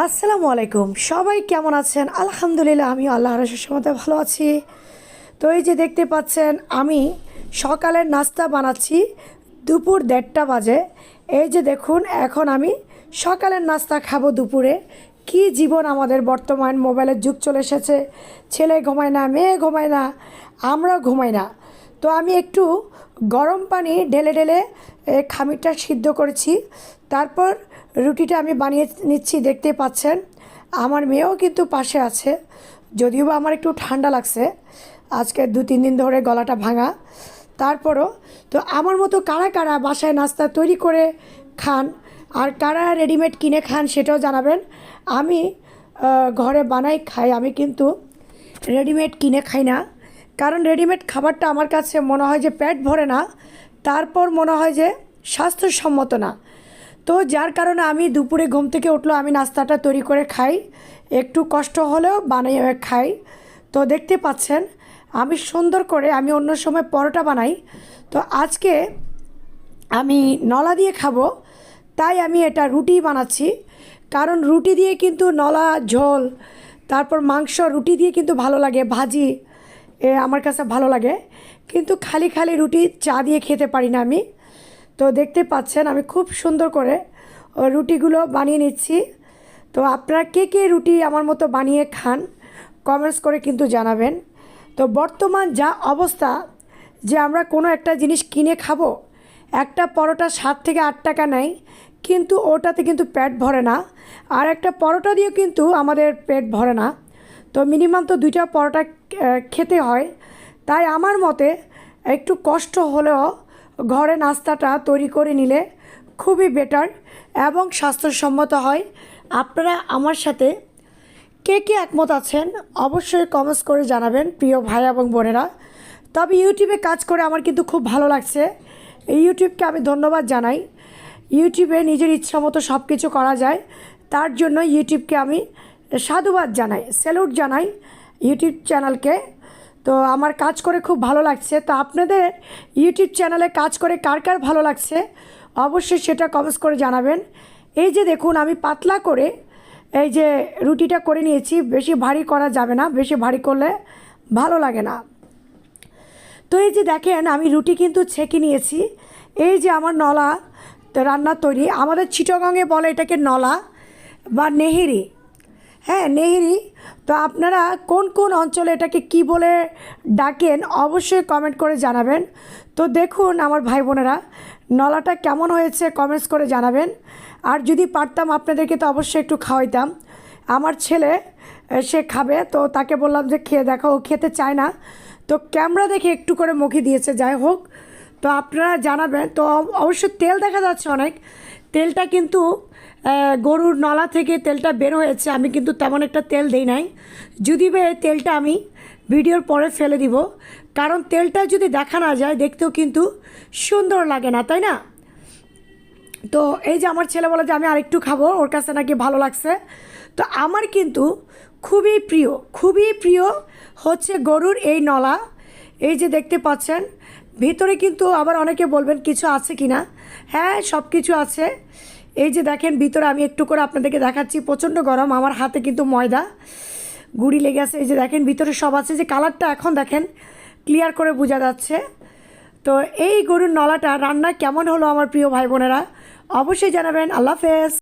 আসসালামু আলাইকুম। সবাই কেমন আছেন? আলহামদুলিল্লাহ আমি আল্লাহ রসের মতো ভালো আছি। তো এই যে দেখতে পাচ্ছেন, আমি সকালের নাস্তা বানাচ্ছি দুপুর দেড়টা বাজে। এই যে দেখুন, এখন আমি সকালের নাস্তা খাব দুপুরে। কি জীবন আমাদের বর্তমান, মোবাইলের যুগ চলে এসেছে। ছেলে ঘুমায় না, মেয়ে ঘুমায় না আমরা ঘুমাই না। তো আমি একটু গরম পানি ঢেলে ঢেলে খামিরটা সিদ্ধ করেছি। তারপর রুটিটা আমি বানিয়ে নিচ্ছি দেখতে পাচ্ছেন। আমার মেয়েও কিন্তু পাশে আছে, যদিও বা আমার একটু ঠান্ডা লাগছে। আজকে দু, তিন দিন ধরে গলাটা ভাঙা। তারপরও তো আমার মতো কারা কারা বাসায় নাস্তা তৈরি করে খান আর কারা রেডিমেড কিনে খান সেটাও জানাবেন। আমি ঘরে বানাই খাই, আমি কিন্তু রেডিমেড কিনে খাই না। কারণ রেডিমেড খাবারটা আমার কাছে মনে হয় যে পেট ভরে না, তারপর মনে হয় যে স্বাস্থ্যসম্মত না। তো যার কারণে আমি দুপুরে ঘুম থেকে উঠল, আমি নাস্তাটা তৈরি করে খাই। একটু কষ্ট হলেও বানিয়ে খাই। তো দেখতে পাচ্ছেন, আমি সুন্দর করে আমি অন্য সময় পরোটা বানাই। তো আজকে আমি নলা দিয়ে খাব, তাই আমি এটা রুটি বানাচ্ছি। কারণ রুটি দিয়ে কিন্তু নলা, ঝোল, তারপর মাংস, রুটি দিয়ে কিন্তু ভালো লাগে, ভাজি, এ আমার কাছে ভালো লাগে। কিন্তু খালি খালি রুটি চা দিয়ে খেতে পারি না আমি। তো দেখতে পাচ্ছেন, আমি খুব সুন্দর করে রুটিগুলো বানিয়ে নিচ্ছি। তো আপনারা কে কে রুটি আমার মতো বানিয়ে খান কমেন্টস করে কিন্তু জানাবেন। তো বর্তমান যা অবস্থা, যে আমরা কোনো একটা জিনিস কিনে খাব, একটা পরোটা সাত থেকে আট টাকা নেয়, কিন্তু ওটাতে কিন্তু পেট ভরে না। আর একটা পরোটা দিয়েও কিন্তু আমাদের পেট ভরে না। তো মিনিমাম তো দুইটা পরোটা খেতে হয়। তাই আমার মতে একটু কষ্ট হলেও ঘরে নাস্তাটা তৈরি করে নিলে খুবই বেটার এবং স্বাস্থ্যসম্মত হয়। আপনারা আমার সাথে কে কে একমত আছেন অবশ্যই কমেন্টস করে জানাবেন প্রিয় ভাই এবং বোনেরা। তবে ইউটিউবে কাজ করে আমার কিন্তু খুব ভালো লাগছে। এই ইউটিউবকে আমি ধন্যবাদ জানাই। ইউটিউবে নিজের ইচ্ছা মতো সব কিছু করা যায়। তার জন্য ইউটিউবকে আমি সাধুবাদ জানাই স্যালুট জানাই। ইউটিউব চ্যানেলকে তো আমার কাজ করে খুব ভালো লাগছে। তো আপনাদের ইউটিউব চ্যানেলে কাজ করে কার কার ভালো লাগছে, অবশ্যই সেটা কমেন্টস করে জানাবেন। এই যে দেখুন, আমি পাতলা করে এই যে রুটিটা করে নিয়েছি, বেশি ভারী করা যাবে না, বেশি ভারী করলে ভালো লাগে না। তো এই যে দেখেন, আমি রুটি কিন্তু ছেঁকে নিয়েছি। এই যে আমার নলা রান্না তৈরি, আমাদের চিটগঙ্গে বলে এটাকে নলা বা নেহেরি। হ্যাঁ নেহেরি, তো আপনারা কোন কোন অঞ্চলে এটাকে কি বলে ডাকেন অবশ্যই কমেন্ট করে জানাবেন। তো দেখুন আমার ভাই বোনেরা, নলাটা কেমন হয়েছে কমেন্টস করে জানাবেন। আর যদি পারতাম আপনাদেরকে তো অবশ্যই একটু খাওয়াইতাম। আমার ছেলে সে খাবে, তো তাকে বললাম যে খেয়ে দেখো, ও খেতে চায় না। তো ক্যামেরা দেখে একটু করে মুখে দিয়েছে, যাই হোক। তো আপনারা জানাবেন, তো অবশ্য তেল দেখা যাচ্ছে অনেক। তেলটা কিন্তু গরুর নলা থেকে তেলটা বের হয়েছে, আমি কিন্তু তেমন একটা তেল দেই নাই। যদি তেলটা আমি ভিডিওর পরে ফেলে দিব, কারণ তেলটা যদি দেখা না যায়, দেখতেও কিন্তু সুন্দর লাগে না, তাই না? তো এই যে আমার ছেলে বলে যে আমি আরেকটু খাব, ওর কাছে নাকি ভালো লাগছে। তো আমার কিন্তু খুবই প্রিয় খুবই প্রিয় হচ্ছে গরুর এই নলা। এই যে দেখতে পাচ্ছেন, ভিতরে কিন্তু আবার অনেকে বলবেন কিছু আছে কি না হ্যাঁ সব কিছু আছে। এই যে দেখেন, ভিতরে আমি একটু করে আপনাদেরকে দেখাচ্ছি, প্রচণ্ড গরম, আমার হাতে কিন্তু ময়দা। গুড়ি লেগে আছে, এই যে দেখেন, ভিতরে সব আছে। যে কালারটা এখন দেখেন, ক্লিয়ার করে বোঝা যাচ্ছে। তো এই গরুর নলাটা রান্না কেমন হলো আমার প্রিয় ভাই বোনেরা, অবশ্যই জানাবেন। আল্লাহ হাফেজ।